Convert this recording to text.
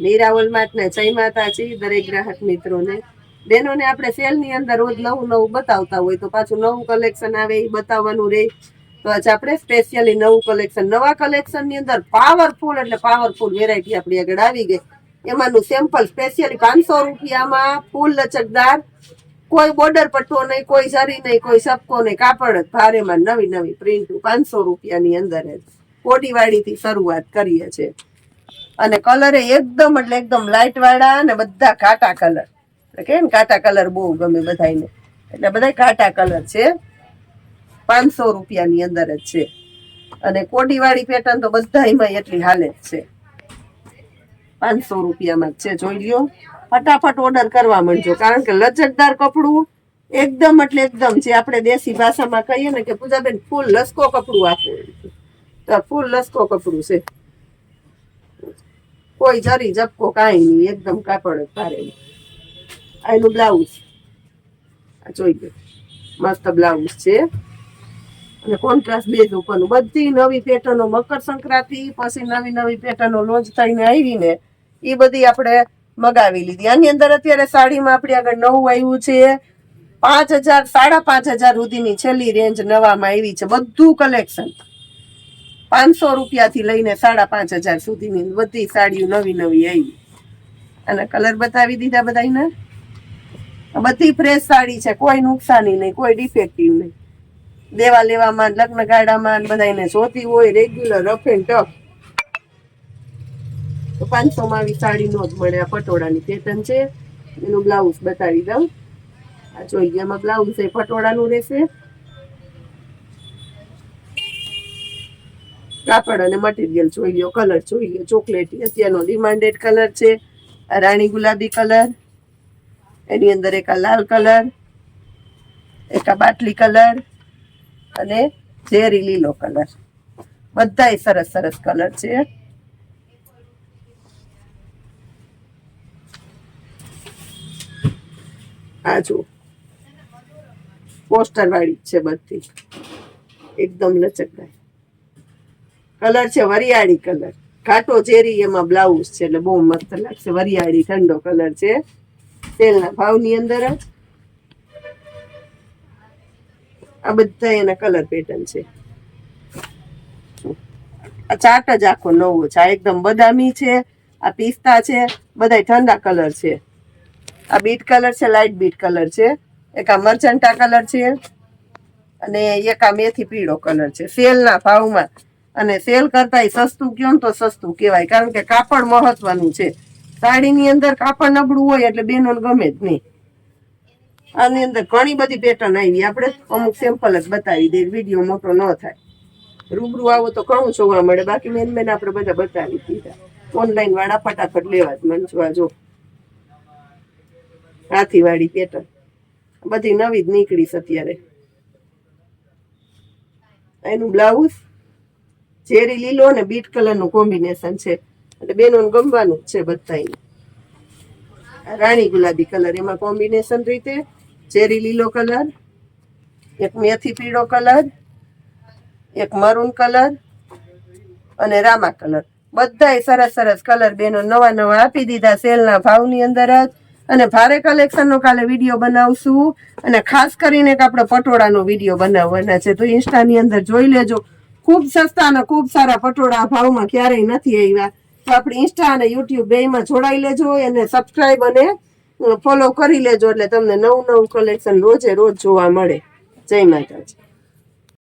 મીરાવલ ને જય માતાજી, દરેક ગ્રાહક મિત્રોને. બહેનોને આપણે સેલની અંદર રોજ નવું નવું બતાવતા હોય તો પાછું નવું કલેક્શન આવે, એ બતાવવાનું રહે. તો આજે આપણે સ્પેશિયલી નવું કલેક્શન, નવા કલેક્શનની અંદર પાવરફુલ એટલે પાવરફુલ વેરાયટી આપણી આગળ આવી ગઈ. એમાંનું સેમ્પલ સ્પેશિયલી પાંચસો રૂપિયામાં ફૂલ લચકદાર. કોઈ બોર્ડર પટ્ટો નહીં, કોઈ જરી નહીં, કોઈ સપકો નહીં, કાપડ ભારેમાં નવી નવી પ્રિન્ટ પાંચસો રૂપિયાની અંદર જ. કોડીવાડીથી શરૂઆત કરીએ છીએ. અને કલર એકદમ એટલે એકદમ લાઇટ વાળા અને બધા કાટા કલર કે ને કાટા કલર બહુ ગમે બધાને એટલે બધા કાટા કલર છે. પાંચસો રૂપિયાની અંદર જ છે. અને કોડીવાળી પેટર્ન તો બધા એમાં એટલી હાલે જ છે. પાંચસો રૂપિયામાં જ છે. જોઈ લ્યો. ફટાફટ ઓર્ડર કરવા માંડજો. કારણ કે લચકદાર કપડું એકદમ એટલે એકદમ જે આપણે દેશી ભાષામાં કહીએ ને કે પૂજાબેન, ફૂલ લસકો કપડું આપવું તો ફૂલ લસકો કપડું છે. કોઈ જરી, ઝપકો કાંઈ નહીં, એકદમ કાપડ ભારે. આ એનું બ્લાઉઝ. આ જોઈ ગયો મસ્ત બ્લાઉઝ છે. અને કોન્ટ્રાસ્ટ બેઝ ઉપરનું. બધી નવી પેટર્નો મકર સંક્રાંતિ, પછી નવી નવી પેટર્નો લોન્ચ થઈને આવીને એ બધી આપણે મગાવી લીધી. આની અંદર અત્યારે સાડીમાં આપણી આગળ નવું આવ્યું છે. પાંચ હજાર, સાડા પાંચ હજાર સુધીની છેલ્લી રેન્જ નવામાં આવી છે. બધું કલેક્શન પાંચસો રૂપિયાથી લઈને સાડા પાંચ હજાર સુધીની બધી સાડીઓ નવી નવી આવી. અને કલર બતાવી દીધા બધાને બધી ફ્રેશ સાડી છે, કોઈ નુકસાની નહીં, કોઈ ડિફેક્ટિવ નહીં. દેવા લેવામાં, લગ્ન ગાડામાં બધાને જોતી હોય રેગ્યુલર રફ એન્ડ ટફ પાંચસો માં આવી સાડી નો જ મળે આ પટોળાની પેટર્ન છે. એનું બ્લાઉઝ બતાવી દઉં. આ જોઈ ગયા એમાં બ્લાઉઝ એ પટોળાનું રહેશે. કાપડ અને મટીરિયલ જોઈ લ્યો કલર જોઈ લ્યો. ચોકલેટી અત્યારનો ડિમાન્ડેડ કલર છે, રાણી ગુલાબી કલર એની અંદર એક આ લાલ કલર એક આ બાટલી કલર અને ઝેરી લીલો કલર બધાય સરસ સરસ કલર છે. આ જુઓ. પોસ્ટર વાળી છે બધી. એકદમ લચકદાર. કલર છે વરિયાળી કલર ઘાટો ચેરી એમાં બ્લાઉઝ છે, એટલે બહુ મસ્ત લાગશે. વરિયાળી ઠંડો કલર છે. તેલના ભાવની અંદર જ આ બધા એના કલર પેટર્ન છે. આ ચાટ જ આખો નવો છે. આ એકદમ બદામી છે, આ પિસ્તા છે બધા ઠંડા કલર છે. આ બીટ કલર છે લાઇટ બીટ કલર છે. એક આ મર્ચન્ટા કલર છે અને એક આ મેથી પીળો કલર છે. સેલના ભાવમાં અને સેલ કરતાંય સસ્તું કયો ને તો સસ્તું કહેવાય. કારણ કે કાપડ મહત્વનું છે. સાડીની અંદર કાપડ નબળું હોય એટલે બેનોને ગમે જ નહીં. આની અંદર ઘણી બધી પેટર્ન આવી. આપણે અમુક સેમ્પલ જ બતાવી દઈએ. વીડિયો મોટો ન થાય. રૂબરૂ આવો તો ઘણું જોવા મળે. બાકી મેન મેન આપણે બધા બતાવી દીધા. ઓનલાઈન વાળા ફટાફટ લેવા જ મંચવા જો. હાથી વાળી પેટર્ન બધી નવી જ નીકળી અત્યારે. એનું બ્લાઉઝ ચેરી લીલો અને બીટ કલરનું કોમ્બિનેશન છે. એટલે બેનોને ગમવાનું છે બધાને રાણી ગુલાબી કલર એમાં કોમ્બિનેશન રીતે ઝેરી લીલો કલર એક મેથી પીળો કલર એક મરૂન કલર અને રામા કલર બધાય સરસ સરસ કલર બેનો નવા નવા આપી દીધા સેલના ભાવની અંદર જ. અને ભારે કલેક્શનનો કાલે વીડિયો બનાવશું. અને ખાસ કરીને આપણે પટોળાનો વીડિયો બનાવવાના છે. તો ઇન્સ્ટાની અંદર જોઈ લેજો. ખૂબ સસ્તા અને ખૂબ સારા પટોળા ભાવમાં ક્યારેય નથી આવ્યા. તો આપણે ઇન્સ્ટા અને યુટ્યુબ બેમાં જોડાઈ લેજો અને સબસ્ક્રાઈબ અને ફોલો કરી લેજો એટલે તમને નવું નવું કલેક્શન રોજે રોજ જોવા મળે. જય માતાજી.